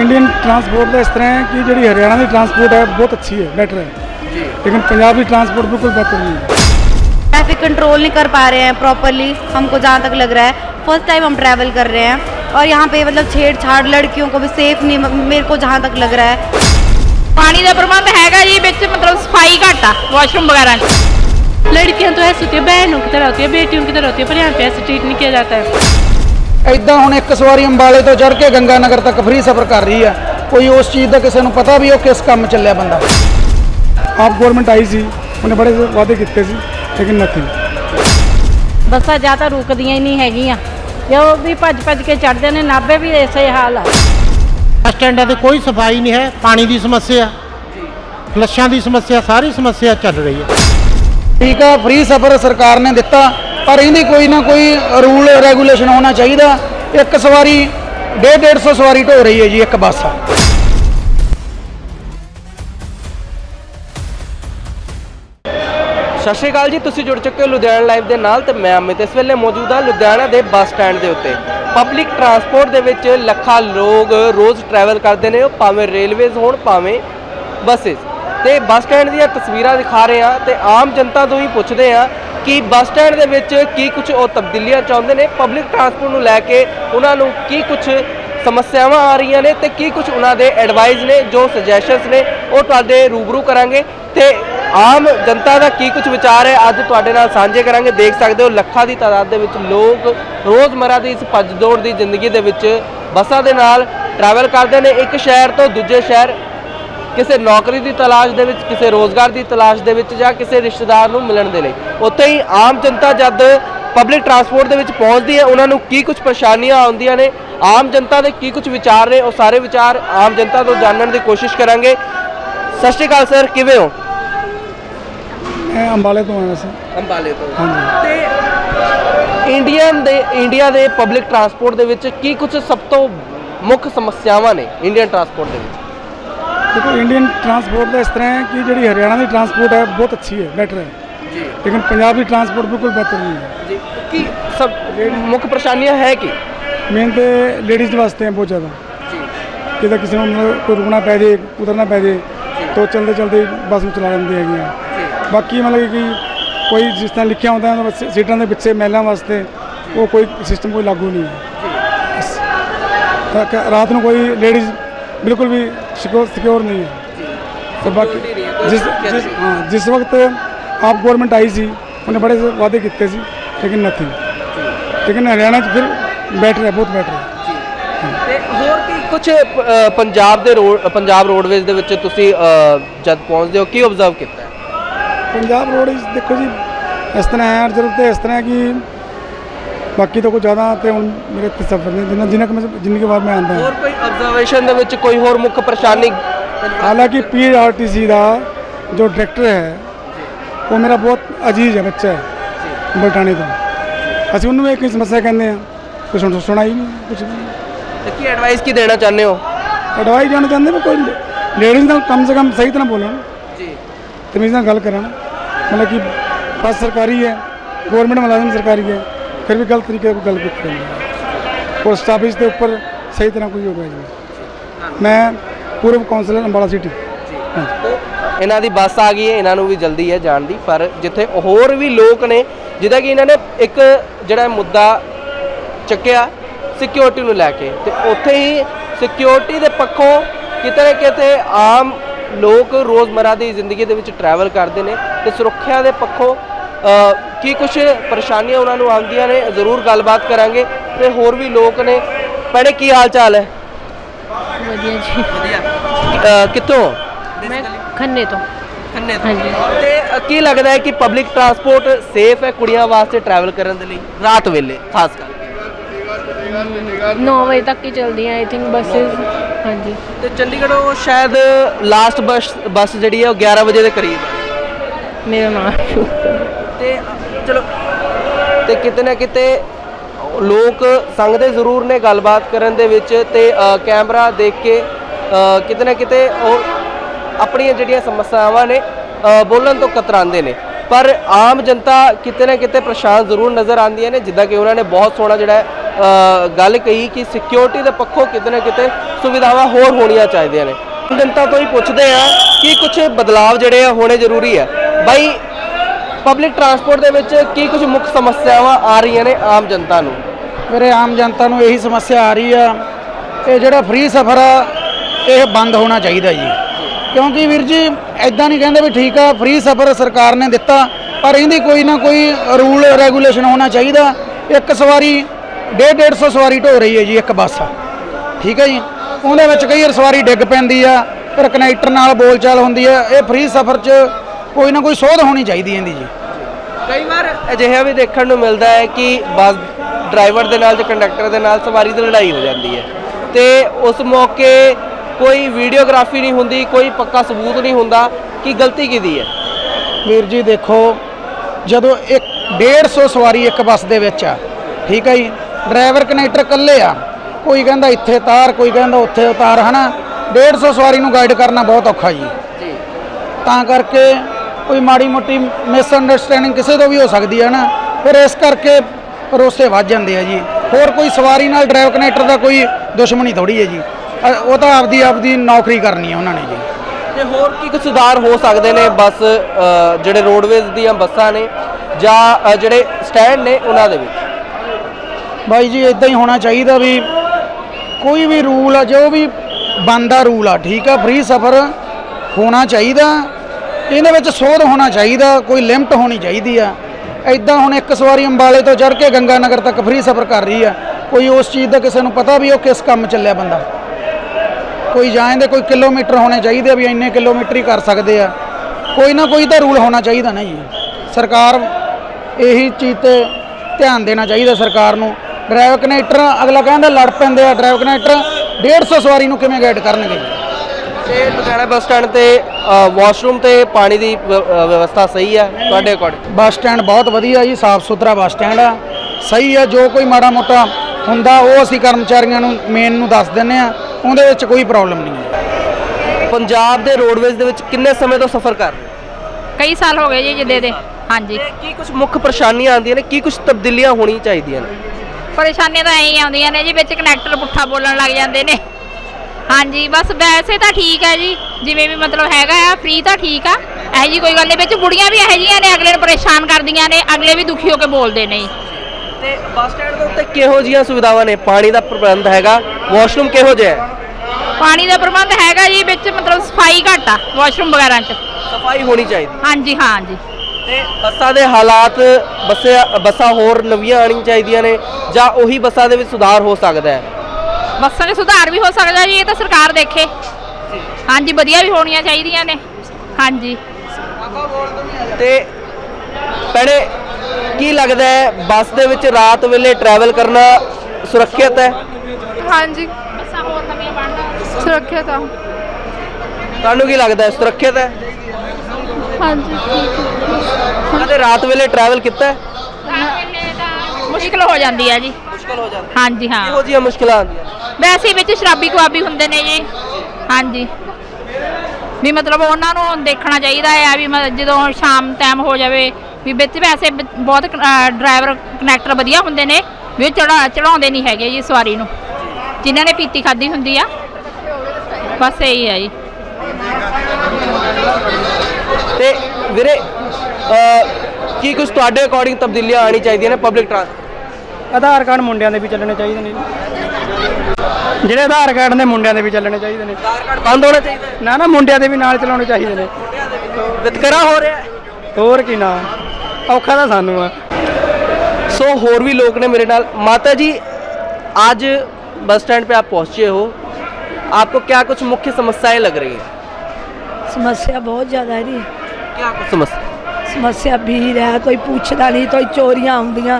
Indian transport का इस तरह है कि जी हरियाणा की ट्रांसपोर्ट है बहुत अच्छी है बेटर है लेकिन पंजाब की ट्रांसपोर्ट बिल्कुल बेहतर नहीं है ट्रैफिक कंट्रोल नहीं कर पा रहे हैं प्रॉपरली हमको जहाँ तक लग रहा है फर्स्ट टाइम हम ट्रैवल कर रहे हैं और यहाँ पे मतलब छेड़छाड़ लड़कियों को भी सेफ नहीं मेरे को जहाँ तक लग रहा है ਪਾਣੀ ਦਾ ਪ੍ਰਬੰਧ ਹੈਗਾ ਜੀ ਵਿੱਚ ਮਤਲਬ ਸਫ਼ਾਈ ਘੱਟ ਆ ਵਾਸ਼ਰੂਮ ਵਗੈਰਾ ਲੜਕੀਆਂ ਤੋਂ ਐਸੀ ਹੋਤੀ ਹੈ ਬਹਿਨੋਂ ਕੀ ਤਰ੍ਹਾਂ ਹੋਤੀ ਹੈ ਬੇਟੀਆਂ की तरह होती है पर यहाँ पे ऐसे ट्रीट नहीं किया जाता है ਐਦਾਂ ਹੁਣ ਇੱਕ ਸਵਾਰੀ ਅੰਬਾਲੇ ਤੋਂ ਚੜ ਕੇ ਗੰਗਾ ਨਗਰ ਤੱਕ ਫਰੀ ਸਫ਼ਰ ਕਰ ਰਹੀ ਆ। ਕੋਈ ਉਸ ਚੀਜ਼ ਦਾ ਕਿਸੇ ਨੂੰ ਪਤਾ ਵੀ ਉਹ ਕਿਸ ਕੰਮ ਚੱਲਿਆ ਬੰਦਾ। ਆਪ ਗਵਰਨਮੈਂਟ ਆਈ ਸੀ ਉਹਨੇ ਬੜੇ ਵਾਅਦੇ ਕੀਤੇ ਸੀ ਲੇਕਿਨ ਨਥਿੰਗ ਬੱਸਾਂ ਜਾਂ ਰੁਕਦੀਆਂ ਹੀ ਨਹੀਂ ਹੈਗੀਆਂ। ਉਹ ਵੀ ਭੱਜ ਭੱਜ ਕੇ ਚੜਦੇ ਨੇ ਨਾਭੇ ਵੀ ਐਸੇ ਹੀ ਹਾਲ ਆ। ਬੱਸ ਸਟੈਂਡਾਂ ਤੇ ਕੋਈ ਸਫ਼ਾਈ ਨਹੀਂ ਹੈ ਪਾਣੀ ਦੀ ਸਮੱਸਿਆ ਫਲਸ਼ਾਂ ਦੀ ਸਮੱਸਿਆ ਸਾਰੀ ਸਮੱਸਿਆ ਚੱਲ ਰਹੀ ਹੈ। ਠੀਕ ਆ ਫਰੀ ਸਫ਼ਰ ਸਰਕਾਰ ਨੇ ਦਿੱਤਾ। ਪਰ ਇਹਦੀ ਕੋਈ ਨਾ ਕੋਈ ਰੂਲ ਰੈਗੂਲੇਸ਼ਨ ਹੋਣਾ ਚਾਹੀਦਾ। ਇੱਕ ਸਵਾਰੀ 1.5 150 ਸਵਾਰੀ ਢੋ ਰਹੀ ਹੈ ਜੀ ਇੱਕ ਬੱਸ। ਸਤਿ ਸ਼੍ਰੀ ਅਕਾਲ ਜੀ, ਤੁਸੀਂ ਜੁੜ ਚੁੱਕੇ ਹੋ ਲੁਧਿਆਣਾ ਲਾਈਵ ਦੇ ਨਾਲ ਤੇ ਮੈਂ ਅਮਿਤ। ਇਸ ਵੇਲੇ ਮੌਜੂਦ ਹਾਂ ਲੁਧਿਆਣਾ ਦੇ ਬੱਸ ਸਟੈਂਡ ਦੇ ਉੱਤੇ। ਪਬਲਿਕ ਟਰਾਂਸਪੋਰਟ ਦੇ ਵਿੱਚ ਲੱਖਾਂ ਲੋਕ ਰੋਜ਼ ਟਰੈਵਲ ਕਰਦੇ ਨੇ, ਉਹ ਭਾਵੇਂ ਰੇਲਵੇਜ਼ ਹੋਣ, ਭਾਵੇਂ ਬੱਸਿਸ ਤੇ ਬੱਸ ਸਟੈਂਡ ਦੀਆਂ ਤਸਵੀਰਾਂ ਦਿਖਾ ਰਹੇ ਹਾਂ ਤੇ ਆਮ ਜਨਤਾ ਤੋਂ ਹੀ ਪੁੱਛਦੇ ਹਾਂ ਕਿ ਬੱਸ ਸਟੈਂਡ ਦੇ ਵਿੱਚ ਕੀ ਕੁਝ ਉਹ ਤਬਦੀਲੀਆਂ ਚਾਹੁੰਦੇ ਨੇ ਪਬਲਿਕ ਟਰਾਂਸਪੋਰਟ ਨੂੰ ਲੈ ਕੇ ਉਹਨਾਂ ਨੂੰ ਕੀ ਕੁਝ ਸਮੱਸਿਆਵਾਂ ਆ ਰਹੀਆਂ ਨੇ ਤੇ ਕੀ ਕੁਝ ਉਹਨਾਂ ਦੇ ਐਡਵਾਈਸ ਨੇ, ਜੋ ਸੁਜੈਸ਼ਨਸ ਨੇ, ਉਹ ਤੁਹਾਡੇ ਰੂਬਰੂ ਕਰਾਂਗੇ ਤੇ ਆਮ ਜਨਤਾ ਦਾ ਕੀ ਕੁਝ ਵਿਚਾਰ ਹੈ, ਅੱਜ ਤੁਹਾਡੇ ਨਾਲ ਸਾਂਝੇ ਕਰਾਂਗੇ। ਦੇਖ ਸਕਦੇ ਹੋ ਲੱਖਾਂ ਦੀ ਤਾਦਾਦ ਦੇ ਵਿੱਚ ਲੋਕ ਰੋਜ਼ਮਰਾ ਦੀ ਇਸ ਭੱਜ ਦੌੜ ਦੀ ਜ਼ਿੰਦਗੀ ਦੇ ਵਿੱਚ ਬੱਸਾਂ ਦੇ ਨਾਲ ਟਰੈਵਲ ਕਰਦੇ ਨੇ। ਇੱਕ ਸ਼ਹਿਰ ਤੋਂ ਦੂਜੇ ਸ਼ਹਿਰ ਕਿਸੇ ਨੌਕਰੀ ਦੀ ਤਲਾਸ਼ ਦੇ ਵਿੱਚ ਕਿਸੇ ਰੋਜ਼ਗਾਰ ਦੀ ਤਲਾਸ਼ ਦੇ ਵਿੱਚ ਜਾਂ ਕਿਸੇ ਰਿਸ਼ਤੇਦਾਰ ਨੂੰ ਮਿਲਣ ਦੇ ਲਈ। ਉੱਥੇ ਹੀ ਆਮ ਜਨਤਾ ਜਦ ਪਬਲਿਕ ਟਰਾਂਸਪੋਰਟ ਦੇ ਵਿੱਚ ਪਹੁੰਚਦੀ ਹੈ ਉਹਨਾਂ ਨੂੰ ਕੀ ਕੁਝ ਪਰੇਸ਼ਾਨੀਆਂ ਆਉਂਦੀਆਂ ਨੇ ਆਮ ਜਨਤਾ ਦੇ ਕੀ ਕੁਝ ਵਿਚਾਰ ਨੇ ਉਹ ਸਾਰੇ ਵਿਚਾਰ ਆਮ ਜਨਤਾ ਤੋਂ ਜਾਣਨ ਦੀ ਕੋਸ਼ਿਸ਼ ਕਰਾਂਗੇ। ਸਤਿ ਸ਼੍ਰੀ ਅਕਾਲ ਸਰ ਕਿਵੇਂ ਹੋ? ਮੈਂ ਅੰਬਾਲੇ ਤੋਂ ਆਇਆ ਸੀ। ਅੰਬਾਲੇ ਤੋਂ। ਹਾਂਜੀ। ਤੇ ਇੰਡੀਅਨ ਦੇ ਇੰਡੀਆ ਦੇ ਪਬਲਿਕ ਟਰਾਂਸਪੋਰਟ ਦੇ ਵਿੱਚ ਕੀ ਕੁਝ ਸਭ ਤੋਂ ਮੁੱਖ ਸਮੱਸਿਆਵਾਂ ਨੇ ਇੰਡੀਅਨ ਟਰਾਂਸਪੋਰਟ ਦੇ ਵਿੱਚ? देखो इंडियन ट्रांसपोर्ट का इस तरह है कि जी हरियाणा की ट्रांसपोर्ट है बहुत अच्छी है बेटर है ਜੀ लेकिन पंजाब की ट्रांसपोर्ट बिल्कुल बेहतर नहीं है ਜੀ ਕੀ ਸਭ ਮੁੱਖ ਪਰੇਸ਼ਾਨੀਆਂ ਹੈ ਕੀ मेन तो लेडीज़ वास्ते हैं बहुत ज़्यादा ਜੀ ਕਿਤੇ ਕਿਸੇ ਨੂੰ ਮਤਲਬ ਕੋਈ ਰੁਕਣਾ ਪੈ ਜੇ ਉਤਰਨਾ ਪੈ ਜੇ ਤਾਂ ਚਲਦੇ ਚਲਦੇ ਬੱਸ ਨੂੰ ਚਲਾ ਲੈਂਦੇ ਹੈਗੇ ਆ ਬਾਕੀ ਮਤਲਬ ਕਿ ਕੋਈ ਜਿਸ ਤਰ੍ਹਾਂ ਲਿਖਿਆ ਹੁੰਦਾ ਹੈ ਬਸ ਸੀਟਾਂ ਦੇ ਪਿੱਛੇ ਮਹਿਲਾਂ ਵਾਸਤੇ ਉਹ ਕੋਈ ਸਿਸਟਮ ਕੋਈ ਲਾਗੂ ਨਹੀਂ ਹੈ ਬਸ। ਤਾਂ ਕ- ਰਾਤ ਨੂੰ ਕੋਈ ਲੇਡੀਜ਼ ਬਿਲਕੁਲ ਵੀ ਸਿਕਿਉਰ ਨਹੀਂ ਹੈ तो बाकी Security नहीं है, कोई जिस सुरक्षा जिस नहीं। हाँ जिस वक्त आप गवर्नमेंट आई सी उन्हें बड़े से वादे किए सी लेकिन नथिंग लेकिन हरियाणा 'ਚ फिर बेटर है बहुत बेटर है ਤੇ ਹੋਰ ਕੀ ਕੁਝ ਪੰਜਾਬ ਦੇ ਰੋਡ ਪੰਜਾਬ ਰੋਡਵੇਜ਼ ਦੇ ਵਿੱਚ ਤੁਸੀਂ ਅ, ਜਦ ਪਹੁੰਚਦੇ ਹੋ ਕੀ ਆਬਜ਼ਰਵ ਕੀਤਾ ਹੈ ਪੰਜਾਬ ਰੋਡ ਇਸ ਦੇਖੋ ਜੀ ਇਸ ਤਰ੍ਹਾਂ ਹੈ ਹਰ ਜਗ੍ਹਾ ਤੇ ਇਸ ਤਰ੍ਹਾਂ ਹੈ ਕਿ ਬਾਕੀ ਤਾਂ ਕੋਈ ਜ਼ਿਆਦਾ ਤੇ ਹੁਣ ਮੇਰੇ ਤੇ ਸਫਰ ਨੇ ਜਿੰਨਾ ਜਿੰਨਾ ਕਿ ਮੈਂ ਜ਼ਿੰਦਗੀ ਬਾਅਦ ਮੈਂ ਆਂਦਾ ਹੋਰ ਕੋਈ ਆਬਜ਼ਰਵੇਸ਼ਨ ਦੇ ਵਿੱਚ ਕੋਈ ਹੋਰ ਮੁੱਖ ਪਰੇਸ਼ਾਨੀ? ਹਾਲਾਂਕਿ ਪੀਆਰਟੀਸੀ ਦਾ ਜੋ ਡਾਇਰੈਕਟਰ ਹੈ ਉਹ ਮੇਰਾ ਬਹੁਤ ਅਜੀਜ਼ ਹੈ ਬੱਚਾ ਹੈ ਬਲਟਾਣੇ ਤੋਂ। ਅਸੀਂ ਉਹਨੂੰ ਇੱਕ ਸਮੱਸਿਆ ਕਹਿੰਦੇ ਆ ਕੁਛ ਹੁਣ ਸੁਣਾ ਹੀ ਨਹੀਂ ਕੁਝ ਨਹੀਂ। ਤੇ ਕੀ ਐਡਵਾਈਸ ਕੀ ਦੇਣਾ ਚਾਹੁੰਦੇ ਹੋ? ਐਡਵਾਈਸ ਜਾਣਾ ਚਾਹੁੰਦੇ ਵੀ ਕੋਈ ਲੇਡੀਜ਼ ਨਾਲ ਕਮ ਸੇ ਕਮ ਸਹੀ ਤਰ੍ਹਾਂ ਬੋਲਣ। ਜੀ। ਤਮੀਜ਼ ਨਾਲ ਗੱਲ ਕਰਨ। ਮਤਲਬ ਕਿ ਬਸ ਸਰਕਾਰੀ ਹੈ ਗਵਰਨਮੈਂਟ ਮੁਲਾਜ਼ਮ ਸਰਕਾਰੀ ਹੈ। ਫਿਰ ਵੀ ਗਲਤ ਤਰੀਕੇ ਨਾਲ ਗੱਲ ਕੀਤੀ ਜਾਂਦੀ ਹੈ। ਪੋਸਟ ਆਫਿਸ ਦੇ ਉੱਪਰ ਸਹੀ ਤਰ੍ਹਾਂ ਕੋਈ ਹੋਗਾ ਜੀ। ਮੈਂ ਪੂਰਵ ਕਾਉਂਸਲਰ ਅੰਬਾਲਾ ਸਿਟੀ। ਇਹਨਾਂ ਦੀ ਬੱਸ ਆ ਗਈ ਹੈ, ਇਹਨਾਂ ਨੂੰ ਵੀ ਜਲਦੀ ਹੈ ਜਾਣ ਦੀ, ਪਰ ਜਿੱਥੇ ਹੋਰ ਵੀ ਲੋਕ ਨੇ ਜਿਹਦਾ ਕਿ ਇਹਨਾਂ ਨੇ ਇੱਕ ਜਿਹੜਾ ਮੁੱਦਾ ਚੱਕਿਆ ਸਿਕਿਉਰਿਟੀ ਨੂੰ ਲੈ ਕੇ, ਤੇ ਉੱਥੇ ਹੀ ਸਿਕਿਉਰਿਟੀ ਦੇ ਪੱਖੋਂ ਕਿਤੇ ਨਾ ਕਿਤੇ ਆਮ ਲੋਕ ਰੋਜ਼ਮਰਾ ਦੀ ਜ਼ਿੰਦਗੀ ਦੇ ਵਿੱਚ ਟਰੈਵਲ ਕਰਦੇ ਨੇ, ਤੇ ਸੁਰੱਖਿਆ ਦੇ ਪੱਖੋਂ ਕੀ ਕੁਝ ਪਰੇਸ਼ਾਨੀਆਂ ਉਹਨਾਂ ਨੂੰ ਆਉਂਦੀਆਂ ਨੇ? ਜ਼ਰੂਰ ਗੱਲਬਾਤ ਕਰਾਂਗੇ ਤੇ ਹੋਰ ਵੀ ਲੋਕ ਨੇ। ਭੈਣੇ ਕੀ ਹਾਲ ਚਾਲ ਹੈ? ਵਧੀਆ ਜੀ। ਵਧੀਆ। ਕਿੱਥੋਂ? ਮੈਂ ਖੰਨੇ ਤੋਂ। ਖੰਨੇ ਤੋਂ। ਹਾਂਜੀ। ਤੇ ਕੀ ਲੱਗਦਾ ਹੈ ਕਿ ਪਬਲਿਕ ਟਰਾਂਸਪੋਰਟ ਸੇਫ ਹੈ ਕੁੜੀਆਂ ਵਾਸਤੇ ਟਰੈਵਲ ਕਰਨ ਦੇ ਲਈ? ਰਾਤ ਵੇਲੇ ਖਾਸ ਕਰਕੇ। 9 ਵਜੇ ਤੱਕ ਹੀ ਚਲਦੀਆਂ ਆਈ ਥਿੰਕ ਬੱਸਸ ਹਾਂਜੀ। ਤੇ ਚੰਡੀਗੜ੍ਹੋਂ ਸ਼ਾਇਦ ਲਾਸਟ ਬੱਸ ਬੱਸ ਜਿਹੜੀ ਹੈ ਉਹ 11 ਵਜੇ ਦੇ ਕਰੀਬ ਮੇਰਾ ਨਾਮ ਤੇ, ਚਲੋ, ਤੇ ਕਿਤੇ ਨਾ ਕਿਤੇ ਲੋਕ ਸੰਗਦੇ ਜ਼ਰੂਰ ਨੇ ਗੱਲਬਾਤ ਕਰਨ ਦੇ ਵਿੱਚ ਤੇ ਕੈਮਰਾ ਦੇਖ ਕੇ ਕਿਤੇ ਨਾ ਕਿਤੇ ਉਹ ਆਪਣੀਆਂ ਜਿਹੜੀਆਂ ਸਮੱਸਿਆਵਾਂ ਨੇ ਬੋਲਣ ਤੋਂ ਕਤਰਾਉਂਦੇ ਨੇ। ਪਰ ਆਮ ਜਨਤਾ ਕਿਤੇ ਨਾ ਕਿਤੇ ਪਰੇਸ਼ਾਨ ਜ਼ਰੂਰ ਨਜ਼ਰ ਆਉਂਦੀਆਂ ਨੇ, ਜਿੱਦਾਂ ਕਿ ਉਹਨਾਂ ਨੇ ਬਹੁਤ ਸੋਹਣਾ ਜਿਹੜਾ ਗੱਲ ਕਹੀ ਕਿ ਸਿਕਿਉਰਿਟੀ ਦੇ ਪੱਖੋਂ ਕਿਤੇ ਨਾ ਕਿਤੇ ਸੁਵਿਧਾਵਾਂ ਹੋਰ ਹੋਣੀਆਂ ਚਾਹੀਦੀਆਂ ਨੇ। ਜਨਤਾ ਤੋਂ ਹੀ ਪੁੱਛਦੇ ਆ ਕਿ ਕੁਝ ਬਦਲਾਵ ਜਿਹੜੇ ਆ ਹੋਣੇ ਜ਼ਰੂਰੀ ਹੈ ਬਾਈ ਪਬਲਿਕ ਟਰਾਂਸਪੋਰਟ ਦੇ ਵਿੱਚ ਕੀ ਕੁਝ ਮੁੱਖ ਸਮੱਸਿਆਵਾਂ ਆ ਰਹੀਆਂ ਨੇ ਆਮ ਜਨਤਾ ਨੂੰ? ਮੇਰੇ ਆਮ ਜਨਤਾ ਨੂੰ ਇਹੀ ਸਮੱਸਿਆ ਆ ਰਹੀ ਆ, ਇਹ ਜਿਹੜਾ ਫ੍ਰੀ ਸਫ਼ਰ ਆ, ਇਹ ਬੰਦ ਹੋਣਾ ਚਾਹੀਦਾ ਜੀ। ਕਿਉਂਕਿ ਵੀਰ ਜੀ ਐਦਾਂ ਨਹੀਂ ਕਹਿੰਦੇ ਵੀ ਠੀਕ ਆ ਫ੍ਰੀ ਸਫ਼ਰ ਸਰਕਾਰ ਨੇ ਦਿੱਤਾ, ਪਰ ਇਹਦੀ ਕੋਈ ਨਾ ਕੋਈ ਰੂਲ ਰੈਗੂਲੇਸ਼ਨ ਹੋਣਾ ਚਾਹੀਦਾ। ਇੱਕ ਸਵਾਰੀ 1.5 150 ਸਵਾਰੀ ਢੋ ਰਹੀ ਹੈ ਜੀ, ਇੱਕ ਬੱਸ। ਠੀਕ ਹੈ ਜੀ? ਉਹਦੇ ਵਿੱਚ ਕਈ ਵਾਰ ਸਵਾਰੀ ਡਿੱਗ ਪੈਂਦੀ ਆ, ਫਿਰ ਕਨੈਕਟਰ ਨਾਲ ਬੋਲਚਾਲ ਹੁੰਦੀ ਆ। ਇਹ ਫ੍ਰੀ ਸਫ਼ਰ 'ਚ ਕੋਈ ਨਾ ਕੋਈ ਸੋਧ ਹੋਣੀ ਚਾਹੀਦੀ ਇਹਦੀ ਜੀ। ਕਈ ਵਾਰ ਅਜਿਹਾ ਵੀ ਦੇਖਣ ਨੂੰ ਮਿਲਦਾ ਹੈ ਕਿ ਬੱਸ ਡਰਾਈਵਰ ਦੇ ਨਾਲ ਜਾਂ ਕੰਡਕਟਰ ਦੇ ਨਾਲ ਸਵਾਰੀ ਦੀ ਲੜਾਈ ਹੋ ਜਾਂਦੀ ਹੈ। ਤੇ ਉਸ ਮੌਕੇ ਕੋਈ ਵੀਡੀਓਗ੍ਰਾਫੀ ਨਹੀਂ ਹੁੰਦੀ ਕੋਈ ਪੱਕਾ ਸਬੂਤ ਨਹੀਂ ਹੁੰਦਾ ਕਿ ਗਲਤੀ ਕਿਹਦੀ ਹੈ। ਵੀਰ ਜੀ ਦੇਖੋ ਜਦੋਂ ਇੱਕ 150 ਸਵਾਰੀ ਇੱਕ ਬੱਸ ਦੇ ਵਿੱਚ ਆ ਠੀਕ ਹੈ ਜੀ ਡਰਾਈਵਰ ਕਨੈਕਟਰ ਇਕੱਲੇ ਆ ਕੋਈ ਕਹਿੰਦਾ ਇੱਥੇ ਉਤਾਰ ਕੋਈ ਕਹਿੰਦਾ ਉੱਥੇ ਉਤਾਰ ਹਨਾ? 150 ਸਵਾਰੀ ਨੂੰ ਗਾਈਡ ਕਰਨਾ ਬਹੁਤ ਔਖਾ ਜੀ। ਤਾਂ ਕਰਕੇ ਕੋਈ ਮਾੜੀ ਮੋਟੀ ਮਿਸਅੰਡਰਸਟੈਂਡਿੰਗ ਕਿਸੇ ਤੋਂ ਵੀ ਹੋ ਸਕਦੀ ਹੈ ਨਾ ਫਿਰ ਇਸ ਕਰਕੇ ਭਰੋਸੇ ਵੱਧ ਜਾਂਦੇ ਆ ਜੀ। ਹੋਰ ਕੋਈ ਸਵਾਰੀ ਨਾਲ ਡਰਾਈਵਰ ਕਨੈਕਟਰ ਦਾ ਕੋਈ ਦੁਸ਼ਮਣੀ ਥੋੜੀ ਹੈ ਜੀ। ਅ- ਉਹ ਤਾਂ ਆਪਦੀ ਆਪਦੀ ਨੌਕਰੀ ਕਰਨੀ ਹੈ ਉਹਨਾਂ ਨੇ ਜੀ। ਤੇ ਹੋਰ ਕੀ ਕੁਝ ਸੁਧਾਰ ਹੋ ਸਕਦੇ ਨੇ ਬੱਸ ਅ, ਜਿਹੜੇ ਰੋਡਵੇਜ਼ ਦੀਆਂ ਬੱਸਾਂ ਨੇ ਜਾਂ ਅ, ਜਿਹੜੇ ਸਟੈਂਡ ਨੇ ਉਹਨਾਂ ਦੇ ਵਿੱਚ? ਬਾਈ ਜੀ ਇਦਾਂ ਹੀ ਹੋਣਾ ਚਾਹੀਦਾ ਵੀ ਕੋਈ ਵੀ ਰੂਲ ਆ ਜੋ ਵੀ ਬੰਦਾ ਰੂਲ ਆ ਠੀਕ ਆ ਫ੍ਰੀ ਸਫ਼ਰ ਹੋਣਾ ਚਾਹੀਦਾ। ਇਹਦੇ ਵਿੱਚ ਸੋਧ ਹੋਣਾ ਚਾਹੀਦਾ, ਕੋਈ ਲਿਮਟ ਹੋਣੀ ਚਾਹੀਦੀ ਆ। ਇਦਾਂ ਹੁਣ ਇੱਕ ਸਵਾਰੀ ਅੰਬਾਲੇ ਤੋਂ ਚੜ੍ਹ ਕੇ ਗੰਗਾ ਨਗਰ ਤੱਕ ਫ੍ਰੀ ਸਫ਼ਰ ਕਰ ਰਹੀ ਆ। ਕੋਈ ਉਸ ਚੀਜ਼ ਦਾ ਕਿਸੇ ਨੂੰ ਪਤਾ ਵੀ ਉਹ ਕਿਸ ਕੰਮ ਚੱਲਿਆ ਬੰਦਾ। ਕੋਈ ਜਾਂਦੇ ਕੋਈ ਕਿਲੋਮੀਟਰ ਹੋਣੇ ਚਾਹੀਦੇ ਆ ਵੀ ਇੰਨੇ ਕਿਲੋਮੀਟਰ ਹੀ ਕਰ ਸਕਦੇ ਆ। ਕੋਈ ਨਾ ਕੋਈ ਤਾਂ ਰੂਲ ਹੋਣਾ ਚਾਹੀਦਾ ਨਾ ਜੀ। ਸਰਕਾਰ ਇਹੀ ਚੀਜ਼ ਤੇ ਧਿਆਨ ਦੇਣਾ ਚਾਹੀਦਾ ਸਰਕਾਰ ਨੂੰ। ਡਰਾਈਵਰ ਕਨੈਕਟਰ ਅਗਲਾ ਕਹਿੰਦਾ ਲੜ ਪੈਂਦੇ ਆ ਡਰਾਈਵਰ ਕਨੈਕਟਰ 150 ਸਵਾਰੀ ਨੂੰ ਕਿਵੇਂ ਗਾਈਡ ਕਰਨਗੇ? ਤੇ ਲੁਧਿਆਣਾ ਬੱਸ ਸਟੈਂਡ ਤੇ ਵਾਸ਼ਰੂਮ ਤੇ ਪਾਣੀ ਦੀ ਵਿਵਸਥਾ ਸਹੀ ਹੈ ਤੁਹਾਡੇ ਅਕੋਰਡਿੰਗ ਬੱਸ ਸਟੈਂਡ ਬਹੁਤ ਵਧੀਆ ਜੀ ਸਾਫ਼ ਸੁਥਰਾ ਬੱਸ ਸਟੈਂਡ ਆ। ਸਹੀ ਆ ਜੋ ਕੋਈ ਮਾੜਾ ਮੋਟਾ ਹੁੰਦਾ ਉਹ ਅਸੀਂ ਕਰਮਚਾਰੀਆਂ ਨੂੰ ਮੇਨ ਨੂੰ ਦੱਸ ਦਿੰਨੇ ਆ ਉਹਦੇ ਵਿੱਚ ਕੋਈ ਪ੍ਰੋਬਲਮ ਨਹੀਂ ਹੈ। ਪੰਜਾਬ ਦੇ ਰੋਡਵੇਜ਼ ਦੇ ਵਿੱਚ ਕਿੰਨੇ ਸਮੇਂ ਤੋਂ ਸਫ਼ਰ ਕਰ ਰਹੇ ਹੋ? ਕਈ ਸਾਲ ਹੋ ਗਏ ਜੀ ਜਿੱਦੇ ਦੇ। ਹਾਂਜੀ। ਕੀ ਕੁਝ ਮੁੱਖ ਪਰੇਸ਼ਾਨੀਆਂ ਆਉਂਦੀਆਂ ਨੇ ਕੀ ਕੁਝ ਤਬਦੀਲੀਆਂ ਹੋਣੀਆਂ ਚਾਹੀਦੀਆਂ ਨੇ? ਪਰੇਸ਼ਾਨੀਆਂ ਤਾਂ ਐਂ ਆਉਂਦੀਆਂ ਨੇ ਜੀ ਵਿੱਚ ਕਨੈਕਟਰ ਪੁੱਠਾ ਬੋਲਣ ਲੱਗ ਜਾਂਦੇ ਨੇ। ਹਾਂਜੀ ਬਸ ਵੈਸੇ ਤਾਂ ਠੀਕ ਹੈ ਜੀ। ਜਿਵੇਂ ਵੀ ਮਤਲਬ ਹੈਗਾ ਆ ਫ੍ਰੀ ਤਾਂ ਠੀਕ ਆ। ਇਹੋ ਜੀ ਕੋਈ ਗੱਲ ਨਹੀਂ ਵਿੱਚ ਬੁੜੀਆਂ ਵੀ ਇਹੋ ਜਿਹੀਆਂ ਨੇ ਅਗਲੇ ਨੂੰ ਪਰੇਸ਼ਾਨ ਕਰਦੀਆਂ ਨੇ ਅਗਲੇ ਵੀ ਦੁਖੀ ਹੋ ਕੇ ਬੋਲਦੇ ਨੇ। ਜੀ। ਤੇ ਬੱਸ ਸਟੈਂਡ ਦੇ ਉੱਤੇ ਕਿਹੋ ਜੀਆਂ ਸੁਵਿਧਾਵਾਂ ਨੇ? ਪਾਣੀ ਦਾ ਪ੍ਰਬੰਧ ਹੈਗਾ ਵਾਸ਼ਰੂਮ ਕਿਹੋ ਜਿਹਾ ਹੈ ਪਾਣੀ ਦਾ ਪ੍ਰਬੰਧ ਹੈਗਾ ਜੀ ਵਿੱਚ ਮਤਲਬ ਸਫ਼ਾਈ ਘੱਟ ਆ ਵਾਸ਼ਰੂਮ ਵਗੈਰਾ 'ਚ। ਸਫ਼ਾਈ ਹੋਣੀ ਚਾਹੀਦੀ। ਹਾਂਜੀ ਹਾਂਜੀ। ਤੇ ਬੱਸਾਂ ਦੇ ਹਾਲਾਤ ਬੱਸਾਂ ਬੱਸਾਂ ਹੋਰ ਨਵੀਆਂ ਆਉਣੀਆਂ ਚਾਹੀਦੀਆਂ ਨੇ ਜਾਂ ਉਹੀ ਬੱਸਾਂ ਦੇ ਵਿੱਚ ਸੁਧਾਰ ਹੋ ਸਕਦਾ ਹੈ? ਬੱਸਾਂ 'ਚ ਸੁਧਾਰ ਵੀ ਹੋ ਸਕਦਾ ਜੀ ਇਹ ਤਾਂ ਸਰਕਾਰ ਦੇਖੇ। ਹਾਂਜੀ ਵਧੀਆ ਵੀ ਹੋਣੀਆਂ ਚਾਹੀਦੀਆਂ ਨੇ। ਹਾਂਜੀ। ਤੇ ਭੈਣੇ ਕੀ ਲੱਗਦਾ ਹੈ ਬੱਸ ਦੇ ਵਿੱਚ ਰਾਤ ਵੇਲੇ ਟਰੈਵਲ ਕਰਨਾ ਸੁਰੱਖਿਅਤ ਹੈ? ਹਾਂਜੀ। ਬੱਸਾਂ ਹੋਰ ਨਵੀਆਂ ਬਣਨ ਸੁਰੱਖਿਅਤ ਆ। ਤੁਹਾਨੂੰ ਕੀ ਲੱਗਦਾ ਹੈ ਸੁਰੱਖਿਅਤ ਹੈ? ਹਾਂਜੀ। ਕਦੇ ਰਾਤ ਵੇਲੇ ਟਰੈਵਲ ਕੀਤਾ ਹੈ? ਮੁਸ਼ਕਿਲ ਹੋ ਜਾਂਦੀ ਆ ਜੀ। ਮੁਸ਼ਕਲ ਹੋ ਜਾਂਦਾ ਹਾਂਜੀ ਹਾਂ। ਕਿਹੋ ਜਿਹੀਆਂ ਮੁਸ਼ਕਲਾਂ ਆਉਂਦੀਆਂ ਵੈਸੇ ਹੀ ਵਿੱਚ ਸ਼ਰਾਬੀ ਕਬਾਬੀ ਹੁੰਦੇ ਨੇ ਜੀ। ਹਾਂਜੀ। ਵੀ ਮਤਲਬ ਉਹਨਾਂ ਨੂੰ ਦੇਖਣਾ ਚਾਹੀਦਾ ਆ ਵੀ ਮ- ਜਦੋਂ ਸ਼ਾਮ ਟਾਈਮ ਹੋ ਜਾਵੇ ਵੀ ਵਿੱਚ ਵੈਸੇ ਬ- ਬਹੁਤ ਡਰਾਈਵਰ ਕਨੈਕਟਰ ਵਧੀਆ ਹੁੰਦੇ ਨੇ ਵੀ ਉਹ ਚੜਾ ਚੜਾਉਂਦੇ ਨਹੀਂ ਹੈਗੇ ਜੀ ਸਵਾਰੀ ਨੂੰ। ਜਿਨ੍ਹਾਂ ਨੇ ਪੀਤੀ ਖਾਦੀ ਹੁੰਦੀ ਆ। ਬਸ ਇਹੀ ਆ ਜੀ। ਤੇ ਵੀਰੇ ਅਹ, ਕੀ ਕੁਝ ਤੁਹਾਡੇ ਅਕੋਰਡਿੰਗ ਤਬਦੀਲੀਆਂ ਆਣੀ ਚਾਹੀਦੀਆਂ ਨੇ ਪਬਲਿਕ ਟ੍ਰਾਂਸਪੋਰਟ ਆਧਾਰ ਕਾਰਡ ਮੁੰਡਿਆਂ ਦੇ ਵੀ ਚੱਲਣੇ ਚਾਹੀਦੇ ਨੇ ਜਿਹੜੇ ਆਧਾਰ ਕਾਰਡ ਨੇ ਮੁੰਡਿਆਂ ਦੇ ਵੀ ਚੱਲਣੇ ਚਾਹੀਦੇ ਨੇ ਆਧਾਰ ਕਾਰਡ ਬੰਦ ਹੋਣਾ ਚਾਹੀਦਾ ਹੈ ਨਾ ਨਾ ਮੁੰਡਿਆਂ ਦੇ ਵੀ ਨਾਲ ਚਲਾਉਣੇ ਚਾਹੀਦੇ ਨੇ ਵਿਤਕਰਾ ਹੋ ਰਿਹਾ ਹੈ ਹੋਰ ਕੀ ਨਾ ਔਖਾ ਤਾਂ ਸਾਨੂੰ ਆ सो और भी लोग ने मेरे नाल माता जी आज बस स्टैंड पे आप पहुंचे हो आपको क्या कुछ मुख्य समस्याएं लग रही है समस्या बहुत ज़्यादा है जी क्या कुछ समस्या ਸਮੱਸਿਆ ਭੀੜ ਹੈ ਕੋਈ ਪੁੱਛਦਾ ਨਹੀਂ ਕੋਈ ਚੋਰੀਆਂ ਹੁੰਦੀਆਂ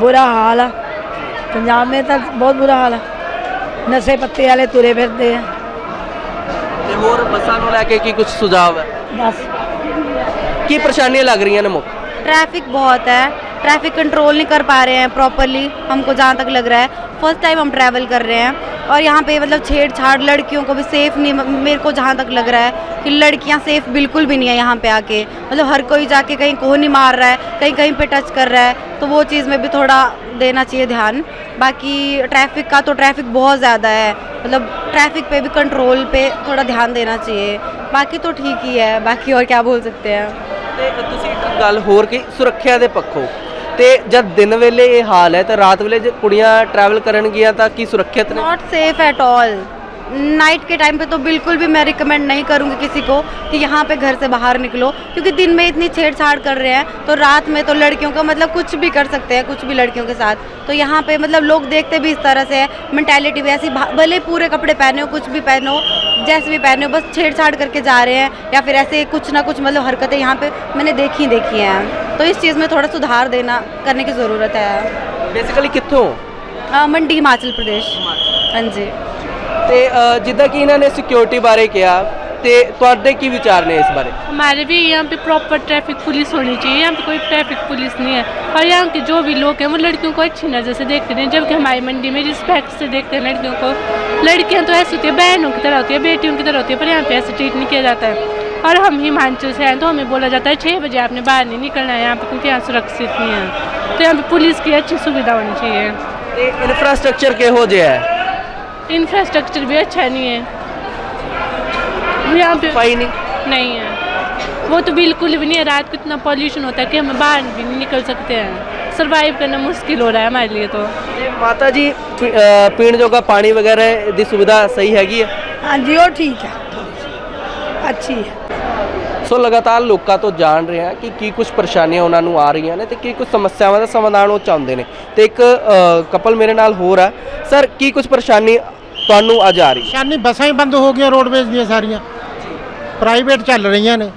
ਬੁਰਾ ਹਾਲ ਆ ਪੰਜਾਬ ਮੇਂ ਤਾਂ ਬਹੁਤ ਬੁਰਾ ਹਾਲ ਹੈ ਨਸ਼ੇ ਪੱਤੇ ਵਾਲੇ ਤੁਰੇ ਫਿਰਦੇ ਆ ਤੇ ਹੋਰ ਬੱਸਾਂ ਨੂੰ ਲੈ ਕੇ ਕੀ ਕੁਝ ਸੁਝਾਅ ਹੈ ਬਸ ਕੀ ਪਰੇਸ਼ਾਨੀਆਂ ਲੱਗ ਰਹੀਆਂ ਨੇ ਮੁੱਖ ट्रैफिक बहुत है ट्रैफिक कंट्रोल नहीं कर पा रहे हैं प्रॉपरली हमको जहाँ तक लग रहा है फर्स्ट टाइम हम ट्रैवल कर रहे हैं और यहाँ पे मतलब छेड़छाड़ लड़कियों को भी सेफ़ नहीं म- मेरे को जहाँ तक लग रहा है कि लड़कियाँ सेफ़ बिल्कुल भी नहीं है यहाँ पे आके मतलब हर कोई जाके कहीं को नहीं मार रहा है कहीं कहीं पे टच कर रहा है तो वो चीज़ में भी थोड़ा देना चाहिए ध्यान बाकी ट्रैफिक का तो ट्रैफिक बहुत ज़्यादा है मतलब ट्रैफिक पे भी कंट्रोल पे थोड़ा ध्यान देना चाहिए बाकी तो ठीक ही है बाकी और क्या बोल सकते हैं ਤੇ ਤੁਸੀਂ ਇੱਕ ਗੱਲ ਹੋਰ ਕੀ ਸੁਰੱਖਿਆ ਦੇ ਪੱਖੋਂ ਤੇ ਜਦ ਦਿਨ ਵੇਲੇ ਇਹ ਹਾਲ ਹੈ ਤਾਂ ਰਾਤ ਵੇਲੇ ਜੇ ਕੁੜੀਆਂ ਟਰੈਵਲ ਕਰਨਗੀਆਂ ਤਾਂ ਕੀ ਸੁਰੱਖਿਅਤ ਨੇ not safe at all night के टाइम पे तो बिल्कुल भी मैं रिकमेंड नहीं करूँगी किसी को कि यहाँ पे घर से बाहर निकलो क्योंकि दिन में इतनी छेड़छाड़ कर रहे हैं तो रात में तो लड़कियों का मतलब कुछ भी कर सकते हैं कुछ भी लड़कियों के साथ। तो यहाँ पे मतलब लोग देखते भी इस तरह से है मैंटेलिटी भी ऐसी भले पूरे कपड़े पहने हो कुछ भी पहनो जैसे भी पहने हो बस छेड़छाड़ करके जा रहे हैं या फिर ऐसे कुछ ना कुछ मतलब हरकतें यहाँ पर मैंने देखी देखी हैं। तो इस चीज़ में थोड़ा सुधार देना करने की ज़रूरत है। बेसिकली कितों मंडी हिमाचल प्रदेश। हाँ जी। ਤੇ ਅ, ਜਿੱਦਾਂ ਕਿ ਇਹਨਾਂ ਨੇ ਸਿਕਿਉਰਿਟੀ ਬਾਰੇ ਕਿਹਾ ਤੇ ਤੁਹਾਡੇ ਕੀ ਵਿਚਾਰ ਨੇ ਇਸ ਬਾਰੇ हमारे भी यहाँ पे प्रॉपर ट्रैफिक पुलिस होनी चाहिए यहाँ पे कोई ट्रैफिक पुलिस नहीं है और यहाँ के जो भी लोग हैं वो लड़कियों को अच्छी नज़र से देखते हैं जबकि हमारी मंडी में रिस्पेक्ट से देखते हैं लड़कियों को लड़कियाँ तो ऐसी होती है बहनों की तरह होती है बेटियों की तरह होती है पर यहाँ पे ऐसे ट्रीट नहीं किया जाता है और हम हिमाचल से हैं तो हमें बोला जाता है छः बजे आपने बाहर नहीं निकलना है यहाँ पे क्योंकि यहाँ सुरक्षित नहीं है तो यहाँ पे पुलिस की अच्छी सुविधा होनी चाहिए ਤੇ ਇਨਫਰਾਸਟ੍ਰਕਚਰ ਕਿਹੋ ਜਿਹਾ ਹੈ इंफ्रास्ट्रक्चर भी अच्छा नहीं है यहाँ पे ਸਫਾਈ ਨਹੀਂ नहीं है वो तो बिल्कुल भी नहीं है रात को इतना पॉल्यूशन होता है कि हम बाहर भी नहीं निकल सकते हैं सरवाइव करना मुश्किल हो रहा है हमारे लिए तो ਤੇ ਮਾਤਾ ਜੀ ਪੀ- ਅ, ਪੀਣ ਜੋਗਾ ਪਾਣੀ ਵਗੈਰਾ ਦੀ ਸੁਵਿਧਾ ਸਹੀ ਹੈਗੀ ਹੈ हाँ जी वो ठीक है थोड़ी सी अच्छी है ਸੋ ਲਗਾਤਾਰ ਲੋਕਾਂ ਤੋਂ ਜਾਣ ਰਹੇ ਹਾਂ ਕਿ ਕੀ ਕੁਝ ਪਰੇਸ਼ਾਨੀਆਂ ਉਹਨਾਂ ਨੂੰ ਆ ਰਹੀਆਂ ਨੇ ਤੇ ਕੀ ਕੁਝ ਸਮੱਸਿਆਵਾਂ ਦਾ ਸਮਾਧਾਨ ਉਹ ਚਾਹੁੰਦੇ ਨੇ ਤੇ ਇੱਕ ਕਪਲ ਮੇਰੇ ਨਾਲ ਹੋਰ ਆ ਸਰ ਕੀ ਕੁਝ ਪਰੇਸ਼ਾਨੀ ਤੁਹਾਨੂੰ ਅੱਜ ਆ ਰਹੀ। ਹੈ ਸ਼ਾਨੀ ਬੱਸਾਂ ਹੀ ਬੰਦ ਹੋ ਗਈਆਂ ਰੋਡਵੇਜ਼ ਦੀਆਂ ਸਾਰੀਆਂ। ਪ੍ਰਾਈਵੇਟ ਚੱਲ ਰਹੀਆਂ ਨੇ।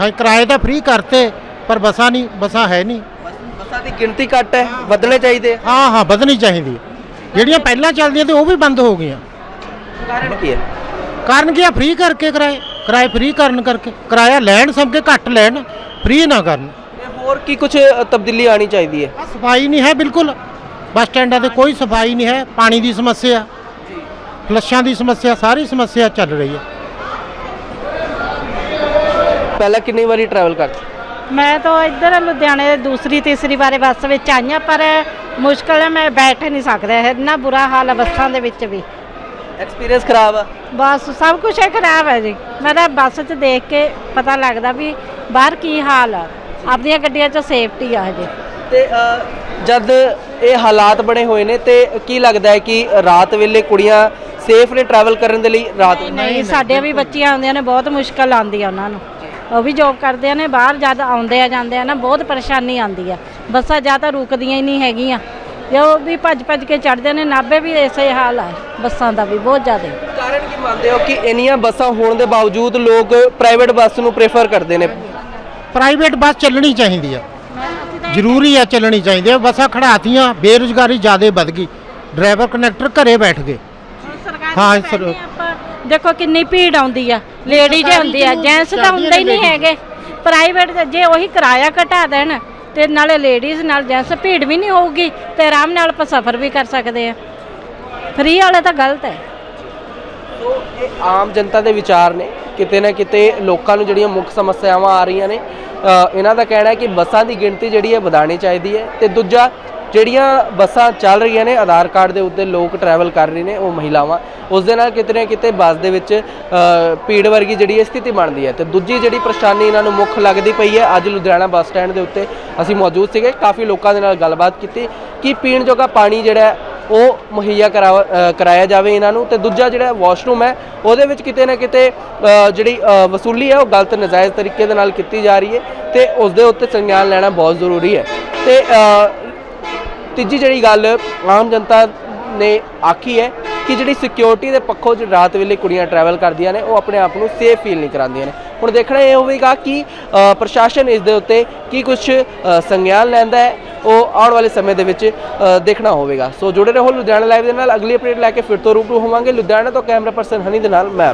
ਹਾਂ ਕਿਰਾਏ ਤਾਂ ਫ੍ਰੀ ਕਰਤੇ ਪਰ ਬੱਸਾਂ ਨਹੀਂ ਬੱਸਾਂ ਹੈ ਨਹੀਂ। ਬੱਸਾਂ ਦੀ ਗਿਣਤੀ ਘੱਟ ਹੈ ਵਧਣੇ ਚਾਹੀਦੇ ਆ। ਹਾਂ ਹਾਂ ਵਧਣੀ ਚਾਹੀਦੀ ਜਿਹੜੀਆਂ ਪਹਿਲਾਂ ਚੱਲਦੀਆਂ ਤੇ ਉਹ ਵੀ ਬੰਦ ਹੋ ਗਈਆਂ। ਕਾਰਨ ਕੀ ਹੈ? ਕਾਰਨ ਕੀ ਆ? ਫ੍ਰੀ ਕਰਕੇ ਕਿਰਾਏ ਕਿਰਾਏ ਫ੍ਰੀ ਕਰਨ ਕਰਕੇ। ਕਿਰਾਇਆ ਲੈਣ ਸਭ ਕੇ ਘੱਟ ਲੈਣ ਫ੍ਰੀ ਨਾ ਕਰਨ। ਤੇ ਹੋਰ ਕੀ ਕੁਝ ਤਬਦੀਲੀ ਆਣੀ ਚਾਹੀਦੀ ਹੈ? ਆਹ ਸਫ਼ਾਈ ਨਹੀਂ ਹੈ ਬਿਲਕੁਲ। ਬੱਸ ਸਟੈਂਡਾਂ ਤੇ ਕੋਈ ਸਫ਼ਾਈ ਨਹੀਂ ਹੈ ਪਾਣੀ ਦੀ ਸਮੱਸਿਆ। ਫਲੱਸ਼ਾਂ ਦੀ ਸਮੱਸਿਆ ਸਾਰੀ ਸਮੱਸਿਆ ਚੱਲ ਰਹੀ ਹੈ। ਪਹਿਲਾਂ ਕਿੰਨੀ ਵਾਰੀ ਟਰੈਵਲ ਕਰ? ਮੈਂ ਤਾਂ ਇੱਧਰ ਲੁਧਿਆਣੇ ਦੂਸਰੀ ਤੀਸਰੀ ਵਾਰੇ ਬੱਸ ਵਿੱਚ ਆਈਆਂ ਪਰ ਮੁਸ਼ਕਲ ਹੈ ਮੈਂ ਬੈਠ ਨਹੀਂ ਸਕਦਾ ਹੈ ਇੰਨਾ ਬੁਰਾ ਹਾਲ ਹੈ ਬੱਸਾਂ ਦੇ ਵਿੱਚ ਵੀ। ਐਕਸਪੀਰੀਅੰਸ ਖਰਾਬ ਆ? ਬਸ ਸਭ ਕੁਝ ਹੀ ਖਰਾਬ ਹੈ ਜੀ। ਮੈਂ ਤਾਂ ਬੱਸ 'ਚ ਦੇਖ ਕੇ ਪਤਾ ਲੱਗਦਾ ਵੀ ਬਾਹਰ ਕੀ ਹਾਲ ਆ। ਆਪਣੀਆਂ ਗੱਡੀਆਂ 'ਚ ਸੇਫਟੀ ਆ ਹਜੇ। ਤੇ ਅ, ਜਦ ਇਹ ਹਾਲਾਤ ਬਣੇ ਹੋਏ ਨੇ ਤੇ ਕੀ ਲੱਗਦਾ ਹੈ ਕਿ ਰਾਤ ਵੇਲੇ ਕੁੜੀਆਂ ਸੇਫ ਨੇ ਟਰੈਵਲ ਕਰਨ ਦੇ ਲਈ ਰਾਤ ਨਹੀਂ ਸਾਡੇ ਵੀ ਬੱਚੀਆਂ ਆਉਂਦੀਆਂ ਨੇ ਬਹੁਤ ਮੁਸ਼ਕਲ ਆਉਂਦੀ ਆ ਉਹਨਾਂ ਨੂੰ। ਉਹ ਵੀ ਜੋਬ ਕਰਦੇ ਨੇ ਬਾਹਰ ਜਦ ਆਉਂਦੇ ਆ ਜਾਂਦੇ ਆ ਨਾ ਬਹੁਤ ਪਰੇਸ਼ਾਨੀ ਆਉਂਦੀ ਆ। ਬੱਸਾਂ ਜਾਂ ਤਾਂ ਰੁਕਦੀਆਂ ਹੀ ਨਹੀਂ ਹੈਗੀਆਂ। ਤੇ ਉਹ ਵੀ ਭੱਜ ਭੱਜ ਕੇ ਚੜਦੇ ਨੇ ਨਾਭੇ ਵੀ ਇਸੇ ਹਾਲ ਆ ਬੱਸਾਂ ਦਾ ਵੀ ਬਹੁਤ ਜ਼ਿਆਦਾ। ਕਾਰਨ ਕੀ ਮੰਨਦੇ ਹੋ ਕਿ ਇੰਨੀਆਂ ਬੱਸਾਂ ਹੋਣ ਦੇ ਬਾਵਜੂਦ ਲੋਕ ਪ੍ਰਾਈਵੇਟ ਬੱਸ ਨੂੰ ਪ੍ਰੇਫਰ ਕਰਦੇ ਨੇ? ਪ੍ਰਾਈਵੇਟ ਬੱਸ ਚੱਲਣੀ ਚਾਹੀਦੀ ਆ। ਜ਼ਰੂਰੀ ਆ ਚੱਲਣੀ ਚਾਹੀਦੀ ਆ। ਬੱਸਾਂ ਖੜਾਤੀਆਂ ਬੇਰੁਜ਼ਗਾਰੀ ਜ਼ਿਆਦਾ ਵੱਧ ਗਈ। ਡਰਾਈਵਰ ਕਨੈਕਟਰ ਘਰੇ ਬੈਠ ਗਏ। ਹਾਂ ਸਰ। ਦੇਖੋ ਕਿੰਨੀ ਭੀੜ ਆਉਂਦੀ ਆ। ਲੇਡੀਜ਼ ਹੁੰਦੀ ਆ ਜੈਂਟਸ ਤਾਂ ਹੁੰਦੇ ਹੀ ਨਹੀਂ ਹੈਗੇ। ਪ੍ਰਾਈਵੇਟ ਜੇ ਉਹੀ ਕਿਰਾਇਆ ਘਟਾ ਦੇਣ ਤੇ ਨਾਲੇ ਲੇਡੀਜ਼ ਨਾਲ ਜੈਂਟਸ ਭੀੜ ਵੀ ਨਹੀਂ ਹੋਊਗੀ ਤੇ ਆਰਾਮ ਨਾਲ ਆਪਾਂ ਸਫ਼ਰ ਵੀ ਕਰ ਸਕਦੇ ਆ। ਫ੍ਰੀ ਵਾਲੇ ਤਾਂ ਗਲਤ ਹੈ। ਇਹ ਆਮ ਜਨਤਾ ਦੇ ਵਿਚਾਰ ਨੇ। ਕਿਤੇ ਨਾ ਕਿਤੇ ਲੋਕਾਂ ਨੂੰ ਜਿਹੜੀਆਂ ਮੁੱਖ ਸਮੱਸਿਆਵਾਂ ਆ ਰਹੀਆਂ ਨੇ ਇਹਨਾਂ ਦਾ ਕਹਿਣਾ ਹੈ ਕਿ ਬੱਸਾਂ ਦੀ ਗਿਣਤੀ ਜਿਹੜੀ ਹੈ ਵਧਾਣੀ ਚਾਹੀਦੀ ਹੈ। ਤੇ ਦੂਜਾ ਜਿਹੜੀਆਂ ਬੱਸਾਂ ਚੱਲ ਰਹੀਆਂ ਨੇ ਆਧਾਰ ਕਾਰਡ ਦੇ ਉੱਤੇ ਲੋਕ ਟਰੈਵਲ ਕਰ ਰਹੇ ਨੇ ਉਹ ਮਹਿਲਾਵਾਂ। ਉਸ ਦੇ ਨਾਲ ਕਿਤੇ ਨਾ ਕਿਤੇ ਬੱਸ ਦੇ ਵਿੱਚ ਅ, ਭੀੜ ਵਰਗੀ ਜਿਹੜੀ ਹੈ ਸਥਿਤੀ ਬਣਦੀ ਹੈ। ਤੇ ਦੂਜੀ ਜਿਹੜੀ ਪਰੇਸ਼ਾਨੀ ਇਹਨਾਂ ਨੂੰ ਮੁੱਖ ਲੱਗਦੀ ਪਈ ਹੈ ਅੱਜ ਲੁਧਿਆਣਾ ਬੱਸ ਸਟੈਂਡ ਦੇ ਉੱਤੇ ਅਸੀਂ ਮੌਜੂਦ ਸੀਗੇ। ਕਾਫੀ ਲੋਕਾਂ ਦੇ ਨਾਲ ਗੱਲਬਾਤ ਕੀਤੀ ਕਿ ਪੀਣ ਜੋਗਾ ਪਾਣੀ ਜਿਹੜਾ ਉਹ ਮੁਹੱਈਆ ਕਰਾਵਾ- ਕਰਾਇਆ ਜਾਵੇ ਇਹਨਾਂ ਨੂੰ। ਤੇ ਦੂਜਾ ਜਿਹੜਾ ਵਾਸ਼ਰੂਮ ਹੈ ਉਹਦੇ ਵਿੱਚ ਕਿਤੇ ਨਾ ਕਿਤੇ ਜਿਹੜੀ ਵਸੂਲੀ ਹੈ ਉਹ ਗਲਤ ਨਜਾਇਜ਼ ਤਰੀਕੇ ਦੇ ਨਾਲ ਕੀਤੀ ਜਾ ਰਹੀ ਹੈ। ਤੇ ਉਸ ਦੇ ਉੱਤੇ ਸੰਗਿਆਨ ਲੈਣਾ ਬਹੁਤ ਜ਼ਰੂਰੀ ਹੈ। ਤੇ ਤੀਜੀ ਜਿਹੜੀ ਗੱਲ ਆਮ ਜਨਤਾ ਨੇ ਆਖੀ ਹੈ ਕਿ ਜਿਹੜੀ ਸਿਕਿਉਰਿਟੀ ਦੇ ਪੱਖੋਂ ਜਿਹੜੀ ਰਾਤ ਵੇਲੇ ਕੁੜੀਆਂ ਟਰੈਵਲ ਕਰਦੀਆਂ ਨੇ, ਉਹ ਆਪਣੇ ਆਪ ਨੂੰ ਸੇਫ ਫੀਲ ਨਹੀਂ ਕਰਾਉਂਦੀਆਂ ਨੇ। ਹੁਣ ਦੇਖਣਾ ਇਹ ਹੋਵੇਗਾ ਕਿ ਪ੍ਰਸ਼ਾਸਨ ਇਸ ਦੇ ਉੱਤੇ ਕੀ ਕੁਝ ਸੰਗਿਆਨ ਲੈਂਦਾ ਹੈ, ਉਹ ਆਉਣ ਵਾਲੇ ਸਮੇਂ ਦੇ ਵਿੱਚ ਦੇਖਣਾ ਹੋਵੇਗਾ। ਸੋ ਜੁੜੇ ਰਹੋ ਲੁਧਿਆਣਾ ਲਾਈਵ ਦੇ ਨਾਲ, ਅਗਲੀ ਅਪਡੇਟ ਲੈ ਕੇ ਫਿਰ ਤੋਂ ਰੂਬਰੂ ਹੋਵਾਂਗੇ। ਲੁਧਿਆਣਾ ਤੋਂ ਕੈਮਰਾ ਪਰਸਨ ਹਨੀ ਦੇ ਨਾਲ ਮੈਂ